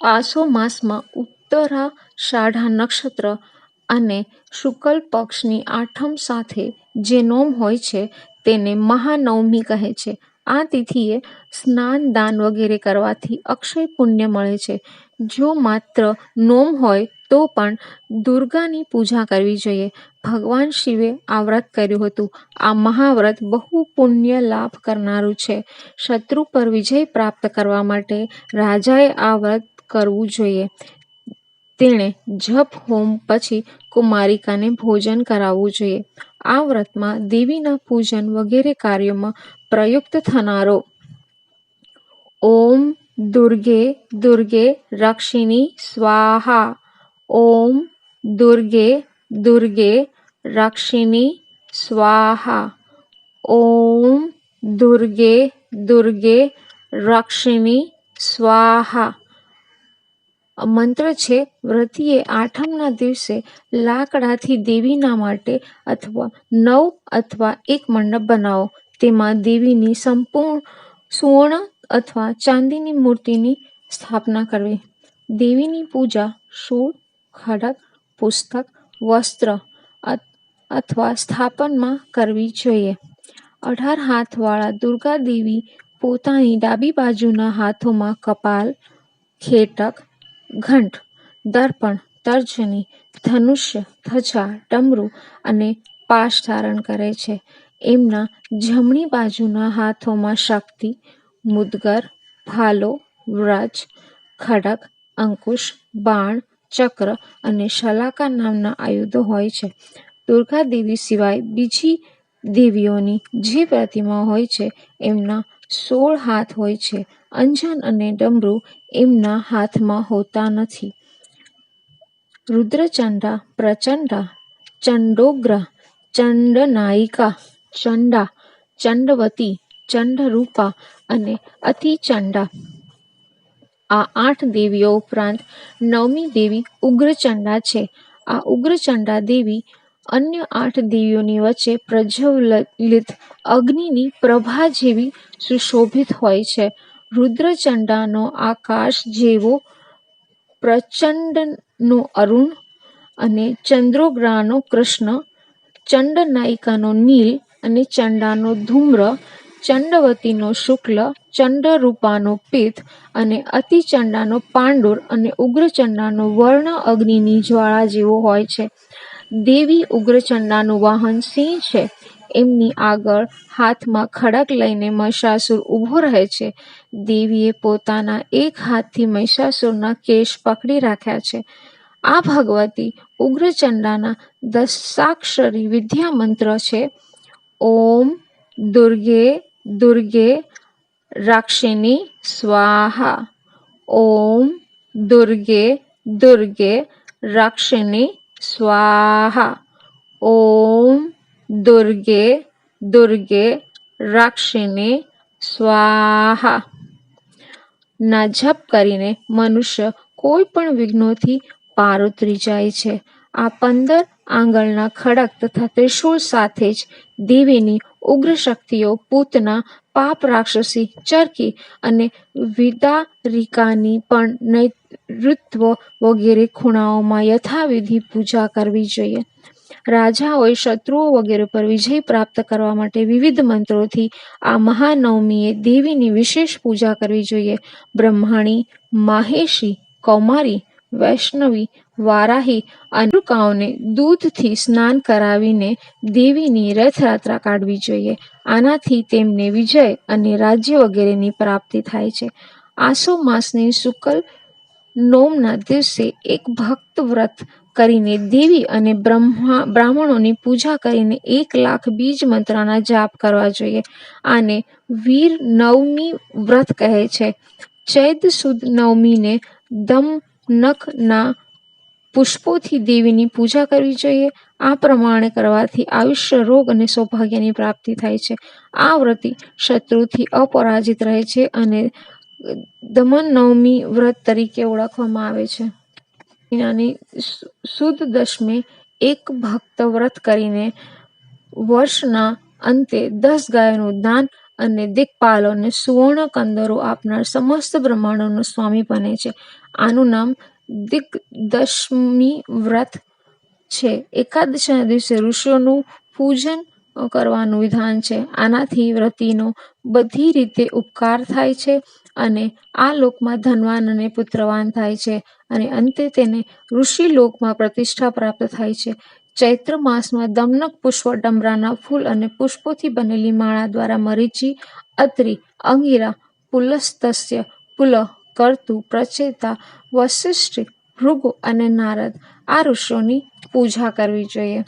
આસો માસમાં ઉત્તરાષાઢા નક્ષત્ર અને શુક્લ પક્ષની આઠમ સાથે જે નોમ હોય છે તેને મહાનવમી કહે છે. આ તિથિએ સ્નાન દાન વગેરે કરવાથી અક્ષય પુણ્ય મળે છે. જો માત્ર નોમ હોય તો પણ દુર્ગાની પૂજા કરવી જોઈએ. ભગવાન શિવે આ વ્રત કર્યું હતું. આ મહાવ્રત બહુ પુણ્ય લાભ કરનારું છે. શત્રુ પર વિજય પ્રાપ્ત કરવા માટે રાજાએ આ વ્રત કરવું જોઈએ. તેણે જપ હોમ પછી કુમારિકાને ભોજન કરાવવું જોઈએ. આ વ્રતમાં દેવીના પૂજન વગેરે કાર્યોમાં પ્રયુક્ત થનારો ઓમ દુર્ગે દુર્ગે રક્ષિણી સ્વાહા ઓમ દુર્ગે દુર્ગે રક્ષિણી સ્વાહા ઓમ દુર્ગે દુર્ગે રક્ષિણી સ્વાહા મંત્ર છે, વ્રતીએ આઠમના દિવસે લાકડાથી દેવીના માટે અથવા નવ અથવા એક મંડપ બનાવો. તેમાં દેવીની સંપૂર્ણ સુવર્ણ અથવા ચાંદીની મૂર્તિની સ્થાપના કરવી. દેવીની પૂજા શૂળ, ખડક, પુસ્તક, વસ્ત્ર અથવા સ્થાપનમાં કરવી જોઈએ. અઢાર હાથવાળા દુર્ગા દેવી પોતાની ડાબી બાજુના હાથોમાં કપાલ, ખેટક ઘંટ, દર્પણ, તર્જની, ધનુષ્ય, ધજા, ડમરુ અને પાશ ધારણ કરે છે. એમના જમણી બાજુના હાથોમાં શક્તિ, મુદગર, ભાલો, વ્રજ, ખડક, અંકુશ, બાણ, ચક્ર અને શલાકા નામના આયુધો હોય છે. દુર્ગા દેવી સિવાય બીજી દેવીઓની જે પ્રતિમા હોય છે, એમના સોળ હાથ હોય છે. અંજન અને ડમરું એમના હાથમાં હોતા નથી. રુદ્રચંડા, પ્રચંડા, ચંડોગ્ર, ચંડનાયિકા, ચંડા, ચંડવતી, ચંડરૂપા અને અતિચંડા. આ આઠ દેવીઓ ઉપરાંત નવમી દેવી ઉગ્રચંડા છે. આ ઉગ્રચંડા દેવી અન્ય આઠ દિવ્યોની વચ્ચે પ્રજ્વલિત અગ્નિની પ્રભા જેવી સુશોભિત હોય છે. રુદ્રચંડાનો આકાશ જેવો પ્રચંડનો અરુણ અને ચંદ્રોગ્રાનો કૃષ્ણ, ચંડનાયિકાનો નીલ અને ચંડાનો ધૂમ્ર, ચંડવતીનો શુક્લ, ચંડરૂપાનો પિત્ત અને અતિચંડાનો પાંડુર અને ઉગ્રચંડાનો વર્ણ અગ્નિની જ્વાળા જેવો હોય છે. દેવી ઉગ્રચંડાનું વાહન સિંહ છે. એમની આગળ હાથમાં ખડક લઈને મહિષાસુર ઊભો રહે છે. દેવીએ પોતાના એક હાથથી મહિષાસુરના કેશ પકડી રાખ્યા છે. આ ભગવતી ઉગ્રચંડાના દશાક્ષરી વિદ્યા મંત્ર છે. ઓમ દુર્ગે દુર્ગે રાક્ષિની સ્વાહા. ઓમ દુર્ગે દુર્ગે રક્ષિણી સ્વાહા. ઓમ દુર્ગે દુર્ગે રક્ષિણી સ્વાહા. ના જપ કરીને મનુષ્ય કોઈ પણ વિઘ્નોથી પાર ઉતરી જાય છે. આ પંદર આંગળના ખડક તથા ત્રિશૂળ સાથે જ દેવીની ઉગ્ર શક્તિઓ પૂતના પાપ રાક્ષસી ચરકી અને વિદારિકાની પણ નૈઋત્ય વગેરે ખૂણાઓમાં યથાવિધિ પૂજા કરવી જોઈએ. રાજાઓએ શત્રુઓ વગેરે પર વિજય પ્રાપ્ત કરવા માટે વિવિધ મંત્રોથી આ મહાનવમીએ દેવીની વિશેષ પૂજા કરવી જોઈએ. બ્રહ્માણી, માહેશી, કૌમારી, વૈષ્ણવી, વારાહી અનુકાઓને દૂધથી સ્નાન કરાવીને દેવીની રથયાત્રા કાઢવી જોઈએ. આનાથી તેમને વિજય અને રાજ્ય વગેરેની પ્રાપ્તિ થાય છે. આસો માસની શુક્લ નોમના દિવસે એક ભક્ત વ્રત કરીને દેવી અને બ્રહ્મા, બ્રાહ્મણોની પૂજા કરીને એક લાખ બીજ મંત્રના જાપ કરવા જોઈએ. આને વીર નવમી વ્રત કહે છે. ચૈત સુદ નવમીને દમ નખના પુષ્પોથી દેવીની પૂજા કરવી જોઈએ. આ પ્રમાણે કરવાથી આયુષ્ય, રોગ અને સૌભાગ્યની પ્રાપ્તિ થાય છે. આ વ્રતિ શત્રુથી અપરાજિત રહે છે અને દમન નવમી વ્રત તરીકે ઓળખવામાં આવે છે. મહિનાની સુદ દશમે એક ભક્ત વ્રત કરીને વર્ષના અંતે દસ ગાયોનું દાન અને દિક્પાલોને સુવર્ણ કંદરો આપનાર સમસ્ત બ્રહ્માંડોનો સ્વામી બને છે. આનું નામ દિગ્દશમી વ્રત છે. એકાદશીના દિવસે ઋષિઓનું પૂજન કરવાનું વિધાન છે. આનાથી વ્રતિનો બધી રીતે ઉપકાર થાય છે. અને આ લોકમાં ધનવાન અને પુત્રવાન થાય છે અને અંતે તેને ઋષિ લોકમાં પ્રતિષ્ઠા પ્રાપ્ત થાય છે. ચૈત્ર માસમાં દમનક પુષ્પ ડમરાના ફૂલ અને પુષ્પોથી બનેલી માળા દ્વારા મરીચી, અત્રી, અંગીરા, પુલસ્તસ્ય, પુલ, કર્તુ, પ્રચેતા વશિષ્ઠ ભૃગુ અને નારદ આ ઋષિઓની પૂજા કરવી જોઈએ.